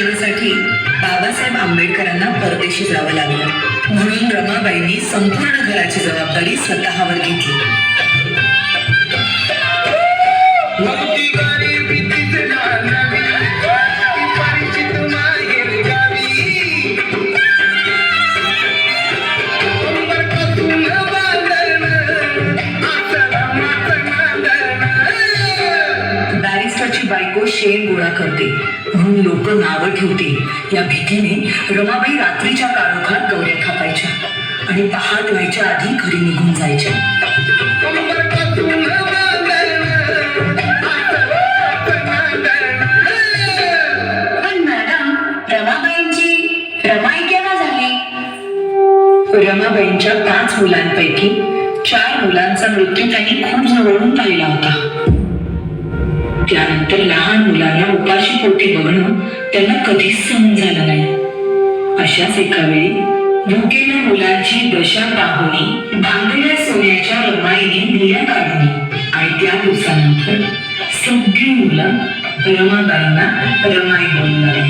शिक्षणासाठी बाबासाहेब आंबेडकरांना परदेशी जावं लागलं. म्हणून रमाबाईंनी संपूर्ण घराची जबाबदारी स्वतःवर घेतली. बायको शेण गोळा करते. म्हणून लोक नावं ठेवतील या भीतीने रमाबाई रात्रीच्या काळोखात गौऱ्या थापायच्या आणि पहाट व्हायच्या आधी घरी निघून जायच्या. पण मॅडम रमाबाईंची झाली? रमाबाईंच्या पाच मुलांपैकी चार मुलांचा मृत्यू त्यांनी खूप जवळून पाहिला होता. त्यानंतर लहान मुलांना उपाशी पोटी बघणं त्यांना कधीच सहन झालं नाही. अशाच एका वेळी भुकेल्या मुलांची दशा पाहुणी भांगल्या सोन्याच्या रमाईने दिल्या काढली आणि त्या दिवसानंतर सगळी मुलं रमाबाईंना रमाई बोलू लागली.